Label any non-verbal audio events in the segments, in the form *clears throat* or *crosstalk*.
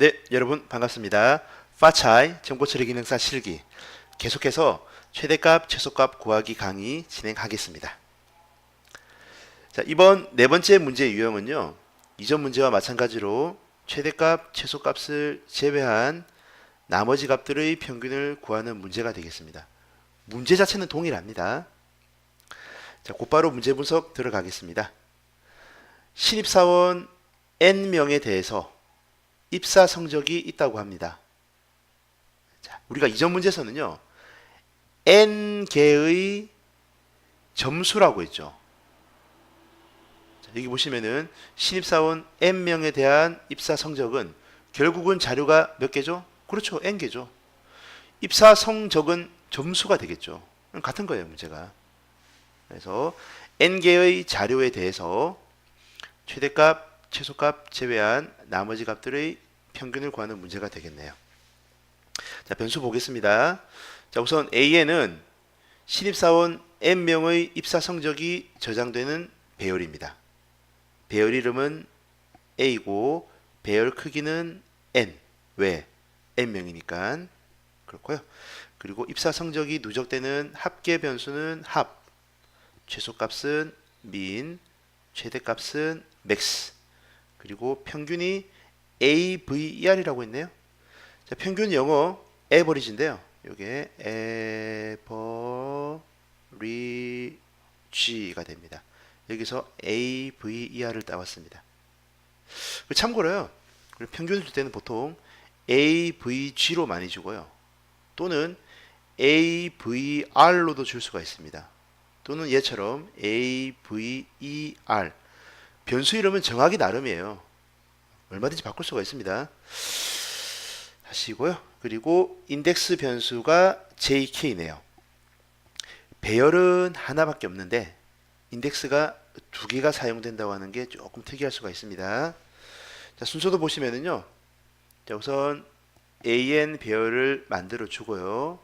네, 여러분 반갑습니다. 파차이 정보처리 기능사 실기 계속해서 최대값, 최소값 구하기 강의 진행하겠습니다. 자, 이번 네 번째 문제 유형은요. 이전 문제와 마찬가지로 최대값, 최소값을 제외한 나머지 값들의 평균을 구하는 문제가 되겠습니다. 문제 자체는 동일합니다. 자, 곧바로 문제 분석 들어가겠습니다. 신입사원 N명에 대해서 입사 성적이 있다고 합니다. 자, 우리가 이전 문제에서는요. n 개의 점수라고 했죠. 자, 여기 보시면은 신입사원 n 명에 대한 입사 성적은 결국은 자료가 몇 개죠? 그렇죠. n 개죠. 입사 성적은 점수가 되겠죠. 같은 거예요, 문제가. 그래서 n 개의 자료에 대해서 최대값, 최소값 제외한 나머지 값들의 평균을 구하는 문제가 되겠네요. 자, 변수 보겠습니다. 자, 우선 A에는 신입사원 N명의 입사 성적이 저장되는 배열입니다. 배열 이름은 A고 배열 크기는 N. 왜? N명이니까. 그렇고요. 그리고 입사 성적이 누적되는 합계 변수는 합. 최소값은 min, 최대값은 max. 그리고 평균이 AVER이라고 있네요. 자, 평균 영어 average인데요. 이게 average가 됩니다. 여기서 AVER을 따왔습니다. 참고로요. 평균을 줄 때는 보통 AVG로 많이 주고요. 또는 AVR로도 줄 수가 있습니다. 또는 얘처럼 AVER 변수 이름은 정하기 나름이에요. 얼마든지 바꿀 수가 있습니다. 하시고요. 그리고 인덱스 변수가 JK네요. 배열은 하나밖에 없는데 인덱스가 두 개가 사용된다고 하는 게 조금 특이할 수가 있습니다. 자, 순서도 보시면은요. 자, 우선 AN 배열을 만들어 주고요.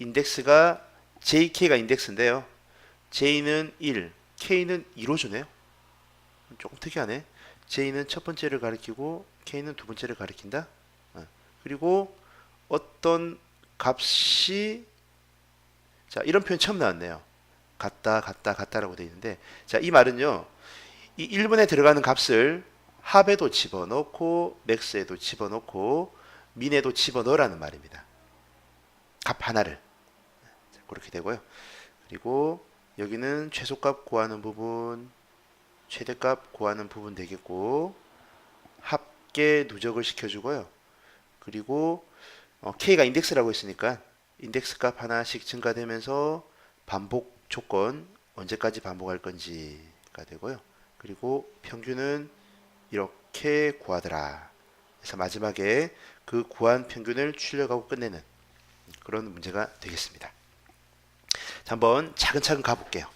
인덱스가 JK가 인덱스인데요. J는 1, K는 2로 주네요. 조금 특이하네. J는 첫 번째를 가리키고 K는 두 번째를 가리킨다. 어. 그리고 어떤 값이 자 이런 표현 처음 나왔네요. 같다, 같다, 같다라고 되어 있는데 자 이 말은요. 이 1번에 들어가는 값을 합에도 집어넣고 맥스에도 집어넣고 민에도 집어넣으라는 말입니다. 값 하나를 자, 그렇게 되고요. 그리고 여기는 최소값 구하는 부분 최대값 구하는 부분 되겠고 합계 누적을 시켜주고요. 그리고 어, k가 인덱스라고 했으니까 인덱스 값 하나씩 증가되면서 반복 조건 언제까지 반복할 건지가 되고요. 그리고 평균은 이렇게 구하더라. 그래서 마지막에 그 구한 평균을 출력하고 끝내는 그런 문제가 되겠습니다. 자, 한번 차근차근 가볼게요.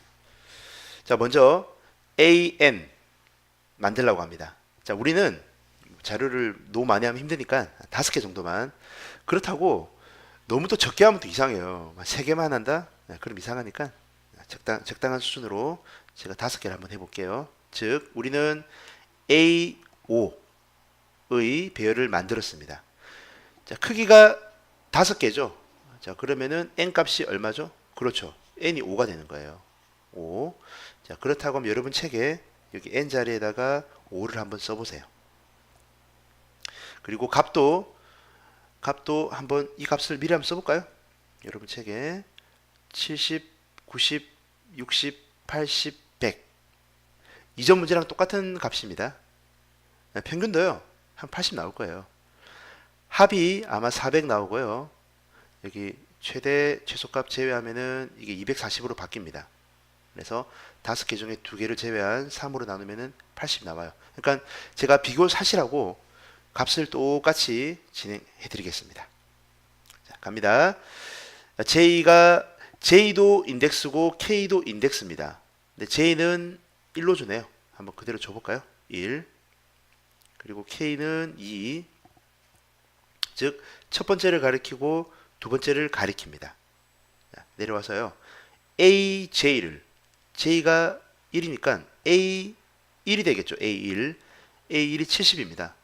자, 먼저 AN 만들라고 합니다. 자, 우리는 자료를 너무 많이 하면 힘드니까 다섯 개 정도만. 그렇다고 너무 또 적게 하면 또 이상해요. 세 개만 한다? 네, 그럼 이상하니까 적당, 적당한 수준으로 제가 다섯 개를 한번 해볼게요. 즉, 우리는 A5의 배열을 만들었습니다. 자, 크기가 다섯 개죠. 자, 그러면은 n 값이 얼마죠? 그렇죠. n이 5가 되는 거예요. 5. 자, 그렇다고 하면 여러분 책에 여기 n 자리에다가 5를 한번 써보세요. 그리고 값도 값도 한번 이 값을 미리 한번 써볼까요? 여러분 책에 70, 90, 60, 80, 100 이전 문제랑 똑같은 값입니다. 네, 평균도요 한 80 나올 거예요. 합이 아마 400 나오고요. 여기 최대 최소값 제외하면은 이게 240으로 바뀝니다. 그래서 다섯 개 중에 두 개를 제외한 3으로 나누면은 80 나와요. 그러니까 제가 비교 사실하고 값을 똑같이 진행해 드리겠습니다. 자, 갑니다. J가 J도 인덱스고 K도 인덱스입니다. 근데 J는 1로 주네요. 한번 그대로 줘 볼까요? 1. 그리고 K는 2. 즉, 첫 번째를 가리키고 두 번째를 가리킵니다. 자, 내려와서요. AJ를 J가 1이니까 A 1이 되겠죠. A1. A1이 70입니다.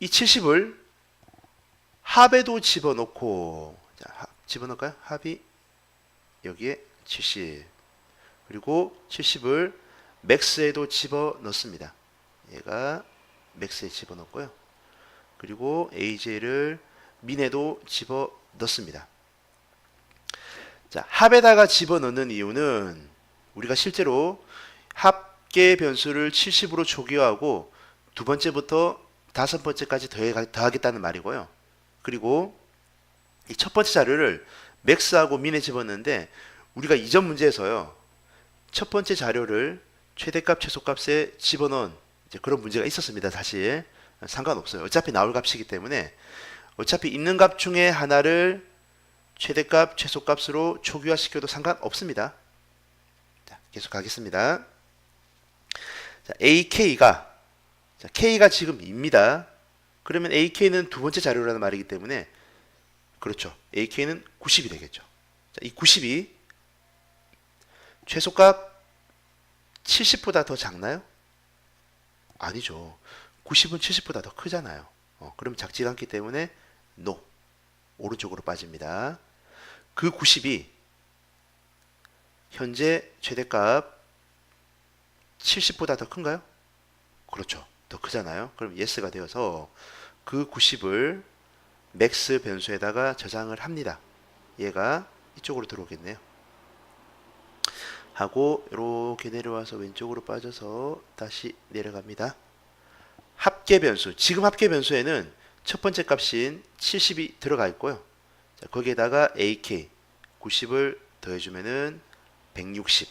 이 70을 합에도 집어넣고 자, 합, 집어넣을까요? 합이 여기에 70 그리고 70을 맥스에도 집어넣습니다. 얘가 맥스에 집어넣고요. 그리고 AJ를 민에도 집어넣습니다. 자, 합에다가 집어넣는 이유는 우리가 실제로 합계 변수를 70으로 초기화하고 두 번째부터 다섯 번째까지 더하겠다는 말이고요. 그리고 이 첫 번째 자료를 맥스하고 민에 집었는데 우리가 이전 문제에서요. 첫 번째 자료를 최대값 최소값에 집어넣은 그런 문제가 있었습니다. 사실 상관없어요. 어차피 나올 값이기 때문에 어차피 있는 값 중에 하나를 최대값 최소값으로 초기화시켜도 상관없습니다. 자, 계속 가겠습니다. 자, AK가 자, K가 지금 2입니다. 그러면 AK는 두 번째 자료라는 말이기 때문에 그렇죠. AK는 90이 되겠죠. 자, 이 90이 최소값 70보다 더 작나요? 아니죠. 90은 70보다 더 크잖아요. 어, 그럼 작지가 않기 때문에 NO. 오른쪽으로 빠집니다. 그 90이 현재 최대값 70보다 더 큰가요? 그렇죠. 더 크잖아요. 그럼 yes가 되어서 그 90을 맥스 변수에다가 저장을 합니다. 얘가 이쪽으로 들어오겠네요. 하고 이렇게 내려와서 왼쪽으로 빠져서 다시 내려갑니다. 합계 변수. 지금 합계 변수에는 첫 번째 값인 70이 들어가 있고요. 자, 거기에다가 AK 90을 더해주면은 160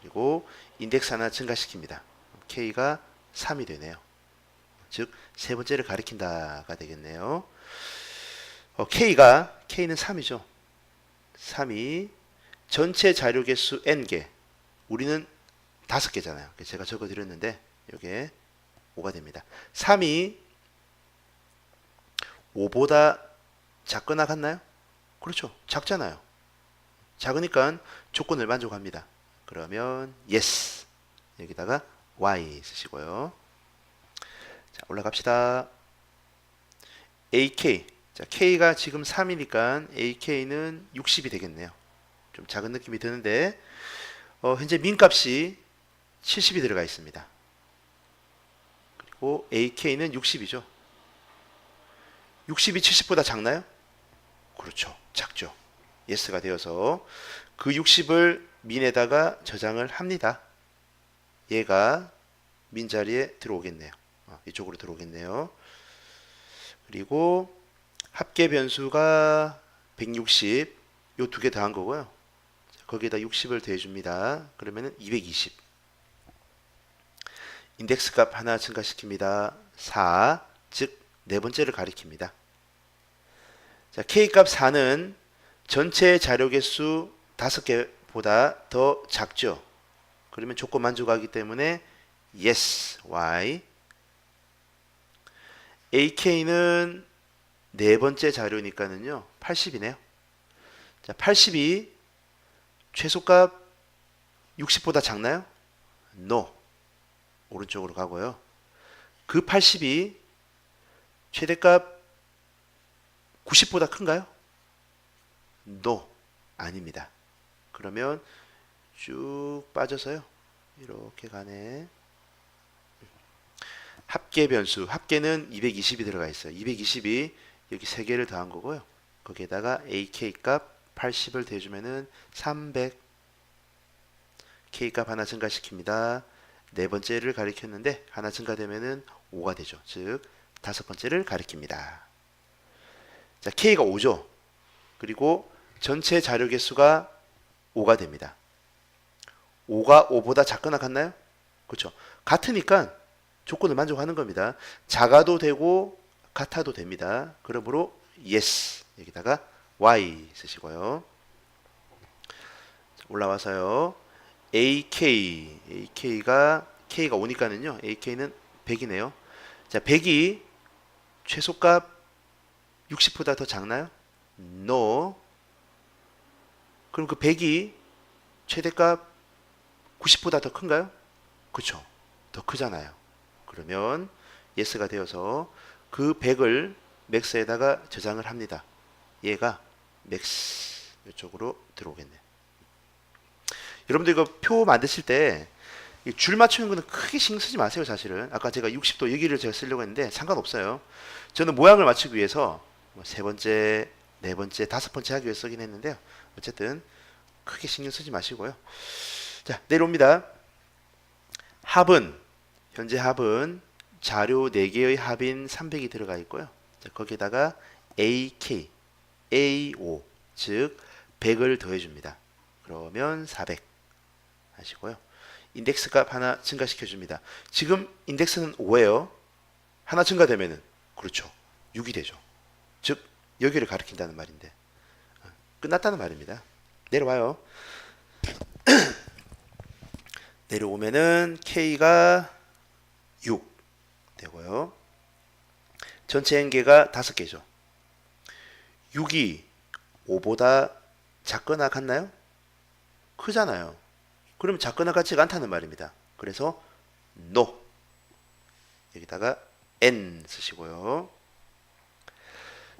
그리고 인덱스 하나 증가시킵니다. K가 3이 되네요. 즉 세 번째를 가리킨다가 되겠네요. 어, K가 K는 3이죠. 3이 전체 자료 개수 n개 우리는 다섯 개잖아요. 제가 적어 드렸는데 이게 5가 됩니다. 3이 5보다 작거나 같나요? 그렇죠. 작잖아요. 작으니까 조건을 만족합니다. 그러면 yes 여기다가 y 쓰시고요. 자 올라갑시다. AK 자 K가 지금 3이니까 AK는 60이 되겠네요. 좀 작은 느낌이 드는데 어, 현재 민값이 70이 들어가 있습니다. 그리고 AK는 60이죠. 60이 70보다 작나요? 그렇죠. 작죠. 예스가 되어서 그 60을 민에다가 저장을 합니다. 얘가 민 자리에 들어오겠네요. 어, 이쪽으로 들어오겠네요. 그리고 합계 변수가 160, 요 두개 더한 거고요. 거기에다 60을 더해줍니다. 그러면은 220. 인덱스 값 하나 증가시킵니다. 4, 즉 네 번째를 가리킵니다. 자, K 값 4는 전체 자료 개수 5개보다 더 작죠. 그러면 조건 만족하기 때문에 yes, y. AK는 네 번째 자료니까는요. 80이네요. 자, 80이 최소값 60보다 작나요? No. 오른쪽으로 가고요. 그 80이 최대값 90보다 큰가요? No. 아닙니다. 그러면 쭉 빠져서요. 이렇게 가네. 합계 변수. 합계는 220이 들어가 있어요. 220이 여기 3개를 더한 거고요. 거기에다가 AK 값 80을 대주면은 300 K 값 하나 증가시킵니다. 네 번째를 가리켰는데 하나 증가되면은 5가 되죠. 즉 다섯 번째를 가리킵니다. 자, K가 5죠. 그리고 전체 자료 개수가 5가 됩니다. 5가 5보다 작거나 같나요? 그렇죠. 같으니까 조건을 만족하는 겁니다. 작아도 되고 같아도 됩니다. 그러므로 yes 여기다가 y 쓰시고요. 올라와서요. AK AK가 K가 5니까는요. AK는 100이네요. 자, 100이 최소값 60보다 더 작나요? No. 그럼 그 100이 최대값 90보다 더 큰가요? 그쵸. 더 크잖아요. 그러면 yes가 되어서 그 100을 맥스에다가 저장을 합니다. 얘가 맥스 이쪽으로 들어오겠네요. 여러분들 이거 표 만드실 때 줄 맞추는 거는 크게 신경 쓰지 마세요, 사실은. 아까 제가 60도 여기를 제가 쓰려고 했는데 상관없어요. 저는 모양을 맞추기 위해서 뭐세 번째, 네 번째, 다섯 번째 하기 위해서 쓰긴 했는데요. 어쨌든 크게 신경 쓰지 마시고요. 자, 내려옵니다. 합은 현재 합은 자료 4개의 합인 300이 들어가 있고요. 자, 거기에다가 AK, A5, 즉 100을 더해 줍니다. 그러면 400 하시고요. 인덱스 값 하나 증가시켜 줍니다. 지금 인덱스는 5예요. 하나 증가되면은 그렇죠. 6이 되죠. 즉 여기를 가리킨다는 말인데 어, 끝났다는 말입니다. 내려와요. *clears throat* 내려오면은 K가 6 되고요. 전체 N개가 5개죠. 6이 5보다 작거나 같나요? 크잖아요. 그럼 작거나 같지가 않다는 말입니다. 그래서 no 여기다가 n 쓰시고요.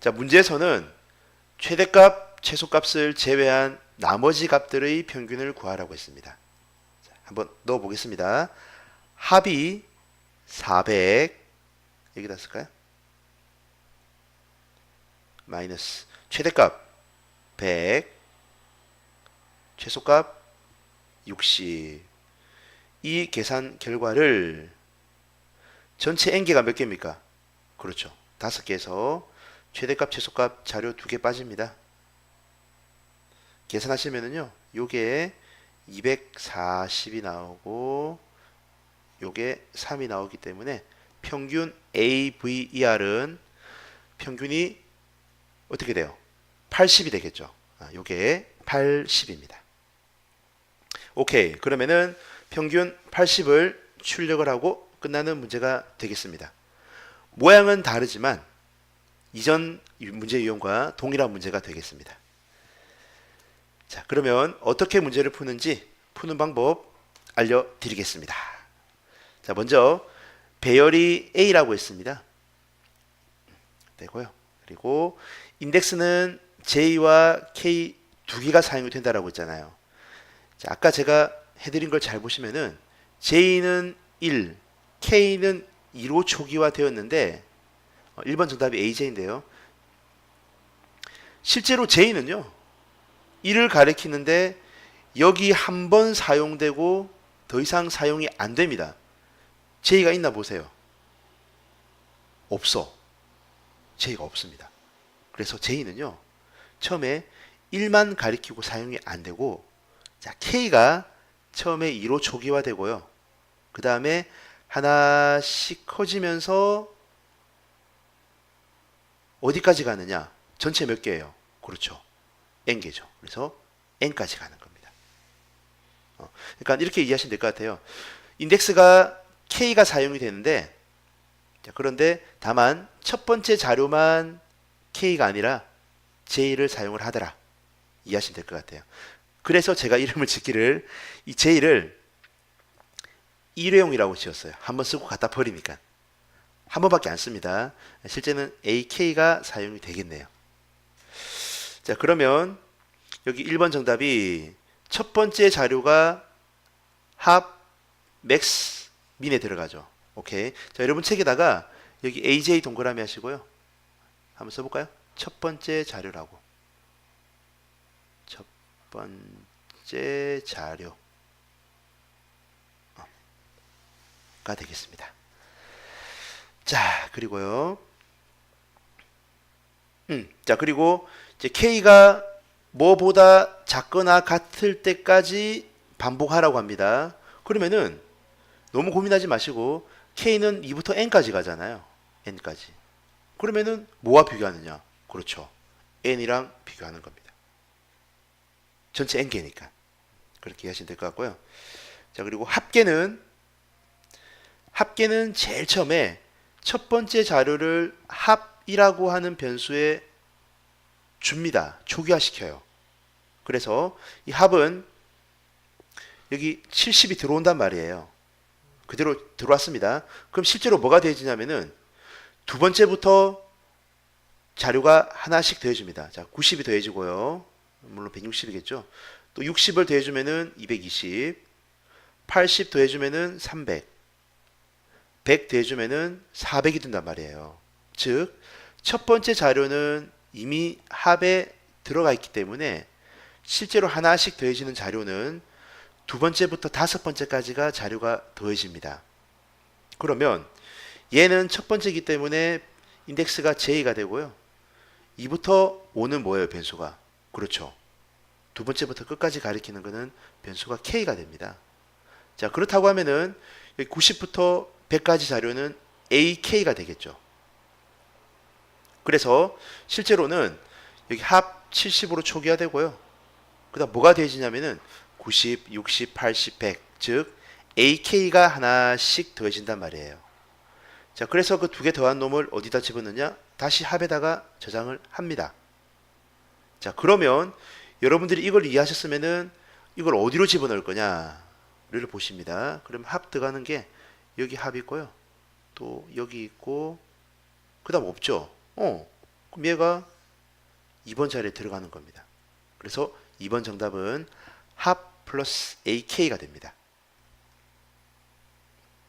자 문제에서는 최대값, 최소값을 제외한 나머지 값들의 평균을 구하라고 했습니다. 자, 한번 넣어 보겠습니다. 합이 400 여기다 쓸까요? 마이너스 최대값 100 최소값 60. 이 계산 결과를 전체 n개가 몇 개입니까? 그렇죠. 다섯 개에서 최대값, 최소값 자료 두 개 빠집니다. 계산하시면은요. 요게 240이 나오고 요게 3이 나오기 때문에 평균 AVER은 평균이 어떻게 돼요? 80이 되겠죠. 아, 요게 80입니다. 오케이. 그러면은 평균 80을 출력을 하고 끝나는 문제가 되겠습니다. 모양은 다르지만 이전 문제 유형과 동일한 문제가 되겠습니다. 자, 그러면 어떻게 문제를 푸는지 푸는 방법 알려드리겠습니다. 자, 먼저 배열이 A라고 했습니다. 되고요. 그리고 인덱스는 J와 K 두 개가 사용이 된다라고 했잖아요. 자, 아까 제가 해드린 걸 잘 보시면은 J는 1, K는 2로 초기화 되었는데 어, 1번 정답이 AJ인데요. 실제로 J는요. 1을 가리키는데 여기 한 번 사용되고 더 이상 사용이 안 됩니다. J가 있나 보세요. 없어. J가 없습니다. 그래서 J는요. 처음에 1만 가리키고 사용이 안 되고 자, K가 처음에 2로 초기화되고요. 그 다음에 하나씩 커지면서 어디까지 가느냐? 전체 몇 개예요? 그렇죠. N개죠. 그래서 n까지 가는 겁니다. 어, 그러니까 이렇게 이해하시면 될 것 같아요. 인덱스가 k가 사용이 되는데 자, 그런데 다만 첫 번째 자료만 k가 아니라 j를 사용을 하더라. 이해하시면 될 것 같아요. 그래서 제가 이름을 짓기를 이 J를 일회용이라고 지었어요. 한번 쓰고 갖다 버리니까. 한 번밖에 안 씁니다. 실제는 AK가 사용이 되겠네요. 자, 그러면 여기 1번 정답이 첫 번째 자료가 합 맥스 민에 들어가죠. 오케이. 자, 여러분 책에다가 여기 AJ 동그라미 하시고요. 한번 써볼까요? 첫 번째 자료라고. 첫 번째 자료 가 되겠습니다. 자, 그리고요. 음, 자, 그리고 이제 K가 뭐보다 작거나 같을 때까지 반복하라고 합니다. 그러면은 너무 고민하지 마시고 K는 2부터 N까지 가잖아요. N까지. 그러면은 뭐와 비교하느냐? 그렇죠. N이랑 비교하는 겁니다. 전체 n개니까 그렇게 이해하시면 될 것 같고요. 자 그리고 합계는 합계는 제일 처음에 첫 번째 자료를 합이라고 하는 변수에 줍니다. 초기화 시켜요. 그래서 이 합은 여기 70이 들어온단 말이에요. 그대로 들어왔습니다. 그럼 실제로 뭐가 되어지냐면은 두 번째부터 자료가 하나씩 더해줍니다. 자, 90이 더해지고요. 물론 160이겠죠. 또 60을 더해주면은 220, 80 더해주면은 300, 100 더해주면은 400이 된단 말이에요. 즉, 첫 번째 자료는 이미 합에 들어가 있기 때문에 실제로 하나씩 더해지는 자료는 두 번째부터 다섯 번째까지가 자료가 더해집니다. 그러면 얘는 첫 번째이기 때문에 인덱스가 J가 되고요. 2부터 5는 뭐예요, 변수가? 그렇죠. 두 번째부터 끝까지 가리키는 것은 변수가 K가 됩니다. 자, 그렇다고 하면은 여기 90부터 100까지 자료는 AK가 되겠죠. 그래서 실제로는 여기 합 70으로 초기화되고요. 그 다음 뭐가 되어지냐면은 90, 60, 80, 100, 즉 AK가 하나씩 더해진단 말이에요. 자, 그래서 그 두 개 더한 놈을 어디다 집어넣냐? 다시 합에다가 저장을 합니다. 자, 그러면 여러분들이 이걸 이해하셨으면은 이걸 어디로 집어넣을 거냐를 보십니다. 그럼 합 들어가는 게 여기 합 있고요. 또 여기 있고 그 다음 없죠. 어. 그럼 얘가 2번 자리에 들어가는 겁니다. 그래서 2번 정답은 합 플러스 AK가 됩니다.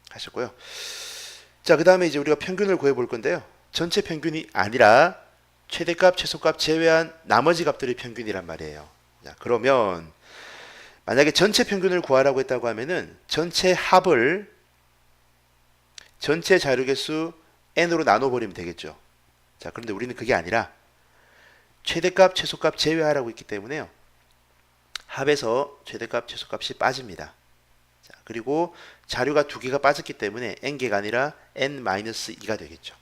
하셨고요. 자, 그 다음에 이제 우리가 평균을 구해 볼 건데요. 전체 평균이 아니라 최대값, 최소값 제외한 나머지 값들의 평균이란 말이에요. 자, 그러면 만약에 전체 평균을 구하라고 했다고 하면은 전체 합을 전체 자료 개수 n으로 나눠 버리면 되겠죠. 자, 그런데 우리는 그게 아니라 최대값, 최소값 제외하라고 했기 때문에요. 합에서 최대값, 최소값이 빠집니다. 자, 그리고 자료가 두 개가 빠졌기 때문에 n개가 아니라 n-2가 되겠죠.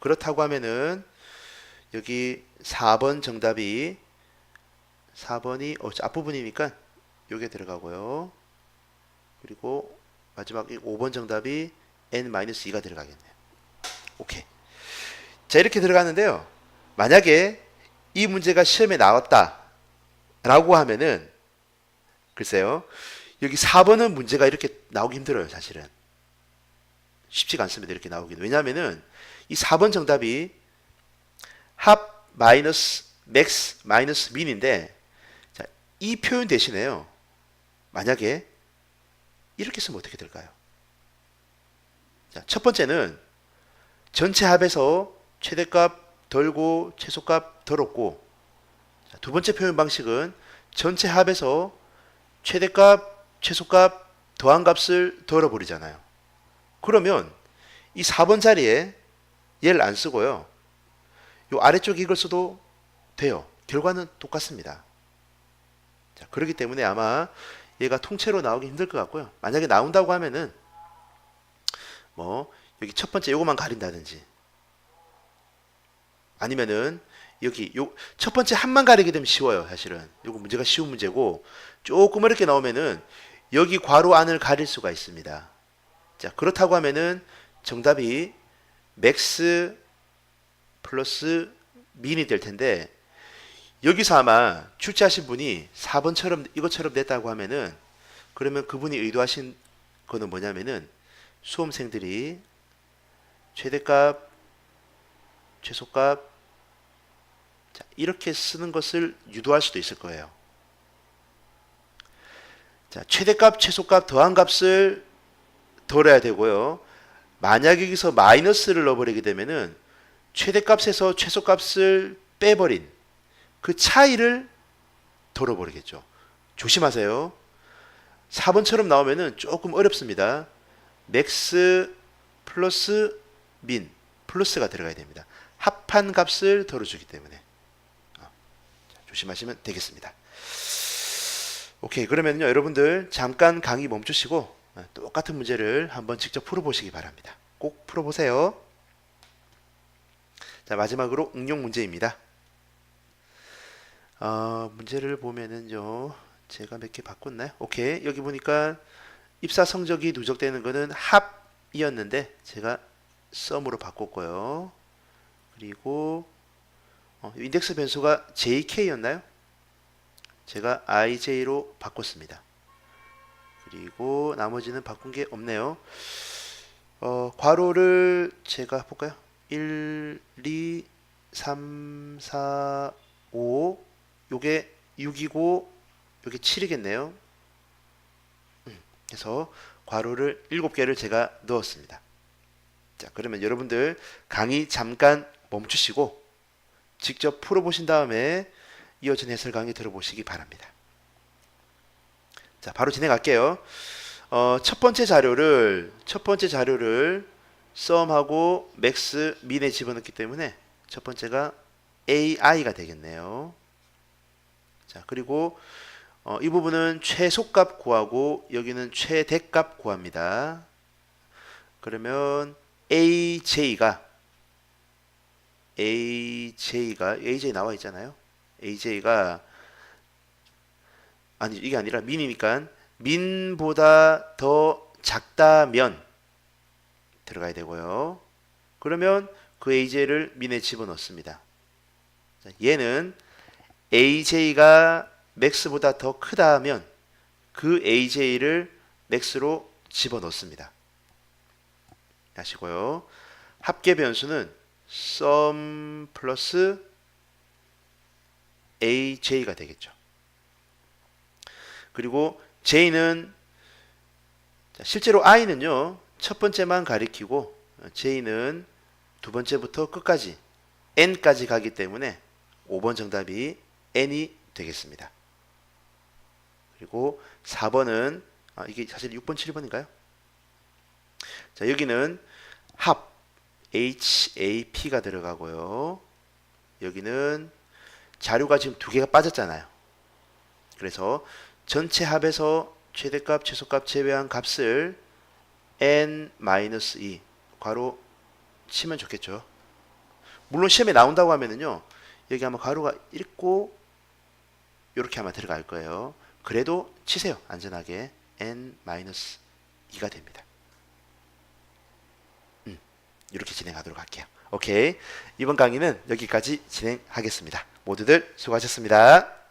그렇다고 하면은 여기 4번 정답이 4번이 어, 앞부분이니까 요게 들어가고요. 그리고 마지막 5번 정답이 n-2가 들어가겠네요. 오케이. 자, 이렇게 들어갔는데요. 만약에 이 문제가 시험에 나왔다 라고 하면은 글쎄요. 여기 4번은 문제가 이렇게 나오기 힘들어요, 사실은. 쉽지가 않습니다. 이렇게 나오기는. 왜냐하면은 이 4번 정답이 합 마이너스 맥스 마이너스 민인데 자, 이 표현 대신에요. 만약에 이렇게 쓰면 어떻게 될까요? 자, 첫 번째는 전체 합에서 최대값 덜고 최소값 덜었고 자, 두 번째 표현 방식은 전체 합에서 최대값 최소값 더한 값을 덜어버리잖아요. 그러면 이 4번 자리에 얘를 안 쓰고요. 요 아래쪽 이걸 써도 돼요. 결과는 똑같습니다. 자, 그렇기 때문에 아마 얘가 통째로 나오기 힘들 것 같고요. 만약에 나온다고 하면은 뭐 여기 첫 번째 요거만 가린다든지 아니면은 여기 요 첫 번째 한만 가리게 되면 쉬워요, 사실은. 요거 문제가 쉬운 문제고 조금 이렇게 나오면은 여기 괄호 안을 가릴 수가 있습니다. 자, 그렇다고 하면은 정답이 맥스 플러스 민이 될 텐데 여기서 아마 출제하신 분이 4번처럼 이것처럼 냈다고 하면은 그러면 그분이 의도하신 거는 뭐냐면은 수험생들이 최대값, 최소값 자, 이렇게 쓰는 것을 유도할 수도 있을 거예요. 자, 최대값, 최소값 더한 값을 덜어야 되고요. 만약 여기서 마이너스를 넣어버리게 되면은 최대값에서 최소값을 빼버린 그 차이를 덜어버리겠죠. 조심하세요. 4번처럼 나오면은 조금 어렵습니다. 맥스 플러스 민 플러스가 들어가야 됩니다. 합한 값을 덜어주기 때문에 조심하시면 되겠습니다. 오케이 그러면요 여러분들 잠깐 강의 멈추시고 어, 똑같은 문제를 한번 직접 풀어보시기 바랍니다. 꼭 풀어보세요. 자 마지막으로 응용 문제입니다. 어, 문제를 보면은요 제가 몇 개 바꿨나요? 오케이 여기 보니까 입사 성적이 누적되는 거는 합이었는데 제가 썸으로 바꿨고요. 그리고 어, 인덱스 변수가 JK였나요? 제가 IJ로 바꿨습니다. 그리고 나머지는 바꾼 게 없네요. 어, 괄호를 제가 볼까요? 1, 2, 3, 4, 5 요게 6이고 요게 7이겠네요. 음, 그래서 괄호를 7개를 제가 넣었습니다. 자, 그러면 여러분들 강의 잠깐 멈추시고 직접 풀어보신 다음에 이어진 해설 강의 들어보시기 바랍니다. 자, 바로 진행할게요. 어, 첫 번째 자료를 첫 번째 자료를 썸하고 맥스 민에 집어넣기 때문에 첫 번째가 AI가 되겠네요. 자, 그리고 어, 이 부분은 최소값 구하고 여기는 최대값 구합니다. 그러면 AJ가 AJ가 AJ 나와 있잖아요. AJ가 아니 이게 아니라 민이니까 민보다 더 작다면 들어가야 되고요. 그러면 그 AJ를 민에 집어넣습니다. 자, 얘는 AJ가 맥스보다 더 크다면 그 AJ를 맥스로 집어넣습니다. 아시고요. 합계 변수는 sum 플러스 AJ가 되겠죠. 그리고 J는 자, 실제로 I는요 첫 번째만 가리키고 어, J는 두 번째부터 끝까지 N까지 가기 때문에 5번 정답이 N이 되겠습니다. 그리고 4번은 아, 이게 사실 6번, 7번인가요? 자 여기는 합 HAP가 들어가고요. 여기는 자료가 지금 두 개가 빠졌잖아요. 그래서 전체 합에서 최대값, 최소값 제외한 값을 n-2 괄호 치면 좋겠죠. 물론 시험에 나온다고 하면은요. 여기 아마 괄호가 읽고 이렇게 아마 들어갈 거예요. 그래도 치세요. 안전하게 n-2가 됩니다. 음, 이렇게 진행하도록 할게요. 오케이. 이번 강의는 여기까지 진행하겠습니다. 모두들 수고하셨습니다.